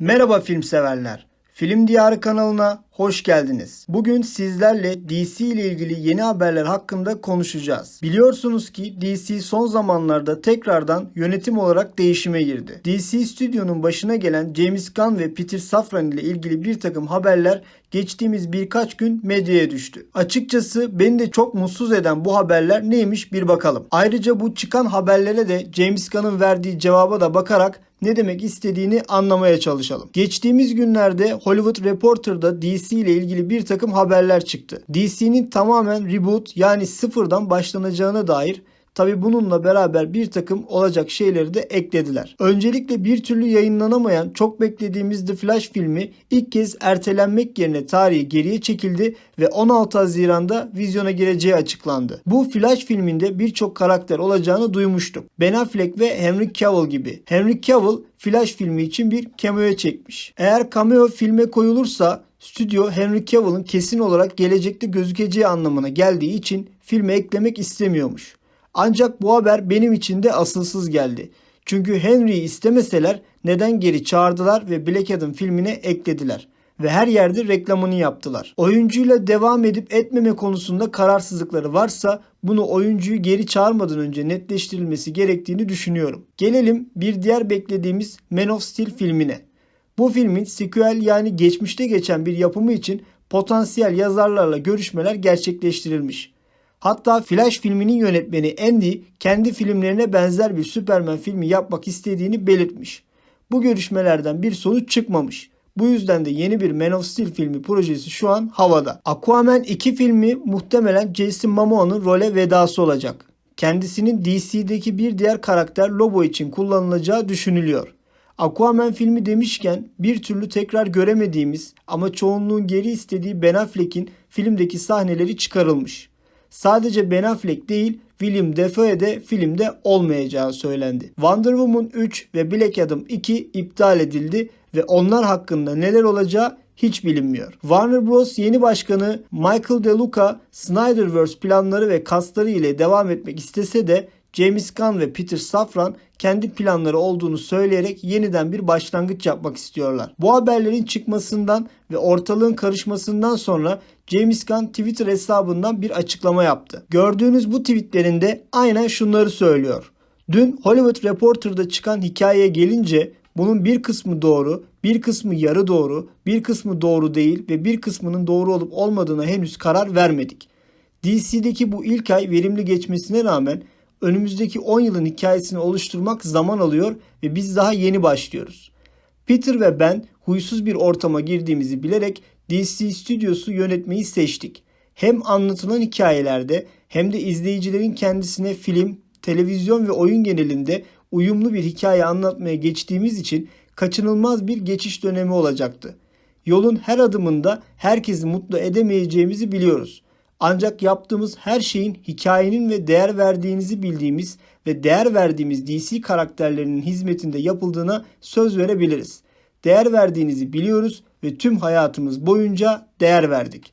Merhaba film severler. Film Diyarı kanalına hoş geldiniz. Bugün sizlerle DC ile ilgili yeni haberler hakkında konuşacağız. Biliyorsunuz ki DC son zamanlarda tekrardan yönetim olarak değişime girdi. DC stüdyonun başına gelen James Gunn ve Peter Safran ile ilgili bir takım haberler geçtiğimiz birkaç gün medyaya düştü. Açıkçası beni de çok mutsuz eden bu haberler neymiş bir bakalım. Ayrıca bu çıkan haberlere de James Gunn'ın verdiği cevaba da bakarak ne demek istediğini anlamaya çalışalım. Geçtiğimiz günlerde Hollywood Reporter'da DC ile ilgili bir takım haberler çıktı. DC'nin tamamen reboot yani sıfırdan başlanacağına dair Tabi bununla beraber bir takım olacak şeyleri de eklediler. Öncelikle bir türlü yayınlanamayan çok beklediğimiz The Flash filmi ilk kez ertelenmek yerine tarihi geriye çekildi ve 16 Haziran'da vizyona gireceği açıklandı. Bu Flash filminde birçok karakter olacağını duymuştuk. Ben Affleck ve Henry Cavill gibi. Henry Cavill Flash filmi için bir cameo çekmiş. Eğer cameo filme koyulursa stüdyo Henry Cavill'ın kesin olarak gelecekte gözükeceği anlamına geldiği için filme eklemek istemiyormuş. Ancak bu haber benim için de asılsız geldi. Çünkü Henry'i istemeseler neden geri çağırdılar ve Black Adam filmine eklediler ve her yerde reklamını yaptılar. Oyuncuyla devam edip etmeme konusunda kararsızlıkları varsa bunu oyuncuyu geri çağırmadan önce netleştirilmesi gerektiğini düşünüyorum. Gelelim bir diğer beklediğimiz Man of Steel filmine. Bu filmin sequel yani geçmişte geçen bir yapımı için potansiyel yazarlarla görüşmeler gerçekleştirilmiş. Hatta Flash filminin yönetmeni Andy kendi filmlerine benzer bir Superman filmi yapmak istediğini belirtmiş. Bu görüşmelerden bir sonuç çıkmamış. Bu yüzden de yeni bir Man of Steel filmi projesi şu an havada. Aquaman 2 filmi muhtemelen Jason Momoa'nın role vedası olacak. Kendisinin DC'deki bir diğer karakter Lobo için kullanılacağı düşünülüyor. Aquaman filmi demişken bir türlü tekrar göremediğimiz ama çoğunluğun geri istediği Ben Affleck'in filmdeki sahneleri çıkarılmış. Sadece Ben Affleck değil William Dafoe de filmde olmayacağı söylendi. Wonder Woman 3 ve Black Adam 2 iptal edildi ve onlar hakkında neler olacağı hiç bilinmiyor. Warner Bros. yeni başkanı Michael DeLuca Snyderverse planları ve kasları ile devam etmek istese de James Gunn ve Peter Safran kendi planları olduğunu söyleyerek yeniden bir başlangıç yapmak istiyorlar. Bu haberlerin çıkmasından ve ortalığın karışmasından sonra James Gunn Twitter hesabından bir açıklama yaptı. Gördüğünüz bu tweetlerinde aynen şunları söylüyor. Dün Hollywood Reporter'da çıkan hikayeye gelince bunun bir kısmı doğru, bir kısmı yarı doğru, bir kısmı doğru değil ve bir kısmının doğru olup olmadığına henüz karar vermedik. DC'deki bu ilk ay verimli geçmesine rağmen önümüzdeki 10 yılın hikayesini oluşturmak zaman alıyor ve biz daha yeni başlıyoruz. Peter ve ben huysuz bir ortama girdiğimizi bilerek DC stüdyosu yönetmeyi seçtik. Hem anlatılan hikayelerde hem de izleyicilerin kendisine film, televizyon ve oyun genelinde uyumlu bir hikaye anlatmaya geçtiğimiz için kaçınılmaz bir geçiş dönemi olacaktı. Yolun her adımında herkesi mutlu edemeyeceğimizi biliyoruz. Ancak yaptığımız her şeyin hikayenin ve değer verdiğinizi bildiğimiz ve değer verdiğimiz DC karakterlerinin hizmetinde yapıldığına söz verebiliriz. Değer verdiğinizi biliyoruz ve tüm hayatımız boyunca değer verdik.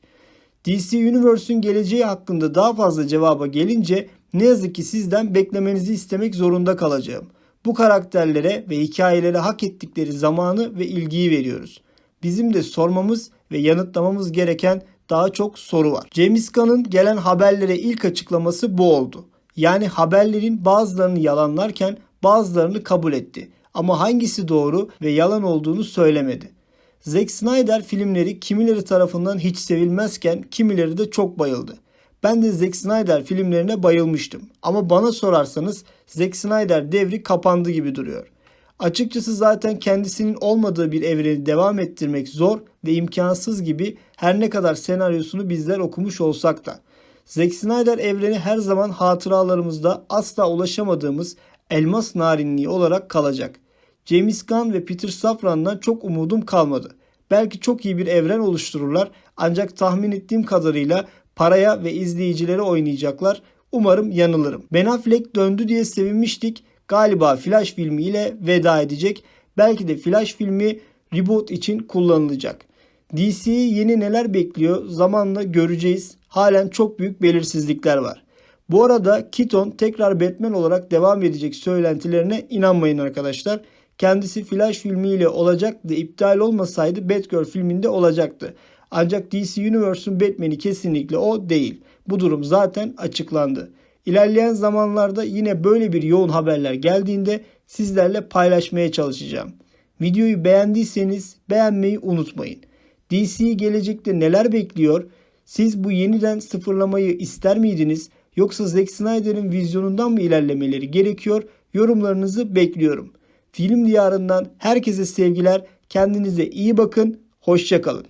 DC Universe'ün geleceği hakkında daha fazla cevaba gelince ne yazık ki sizden beklemenizi istemek zorunda kalacağım. Bu karakterlere ve hikayelere hak ettikleri zamanı ve ilgiyi veriyoruz. Bizim de sormamız ve yanıtlamamız gereken daha çok soru var. James Gunn'ın gelen haberlere ilk açıklaması bu oldu. Yani haberlerin bazılarını yalanlarken bazılarını kabul etti. Ama hangisi doğru ve yalan olduğunu söylemedi. Zack Snyder filmleri kimileri tarafından hiç sevilmezken kimileri de çok bayıldı. Ben de Zack Snyder filmlerine bayılmıştım. Ama bana sorarsanız Zack Snyder devri kapandı gibi duruyor. Açıkçası zaten kendisinin olmadığı bir evreni devam ettirmek zor ve imkansız gibi her ne kadar senaryosunu bizler okumuş olsak da. Zack Snyder evreni her zaman hatıralarımızda asla ulaşamadığımız elmas narinliği olarak kalacak. James Gunn ve Peter Safran'dan çok umudum kalmadı. Belki çok iyi bir evren oluştururlar ancak tahmin ettiğim kadarıyla paraya ve izleyicilere oynayacaklar. Umarım yanılırım. Ben Affleck döndü diye sevinmiştik. Galiba Flash filmiyle veda edecek. Belki de Flash filmi reboot için kullanılacak. DC'yi yeni neler bekliyor zamanla göreceğiz. Halen çok büyük belirsizlikler var. Bu arada Keaton tekrar Batman olarak devam edecek söylentilerine inanmayın arkadaşlar. Kendisi Flash filmiyle olacaktı. İptal olmasaydı Batgirl filminde olacaktı. Ancak DC Universe'un Batman'i kesinlikle o değil. Bu durum zaten açıklandı. İlerleyen zamanlarda yine böyle bir yoğun haberler geldiğinde sizlerle paylaşmaya çalışacağım. Videoyu beğendiyseniz beğenmeyi unutmayın. DC gelecekte neler bekliyor? Siz bu yeniden sıfırlamayı ister miydiniz? Yoksa Zack Snyder'in vizyonundan mı ilerlemeleri gerekiyor? Yorumlarınızı bekliyorum. Film diyarından herkese sevgiler. Kendinize iyi bakın. Hoşçakalın.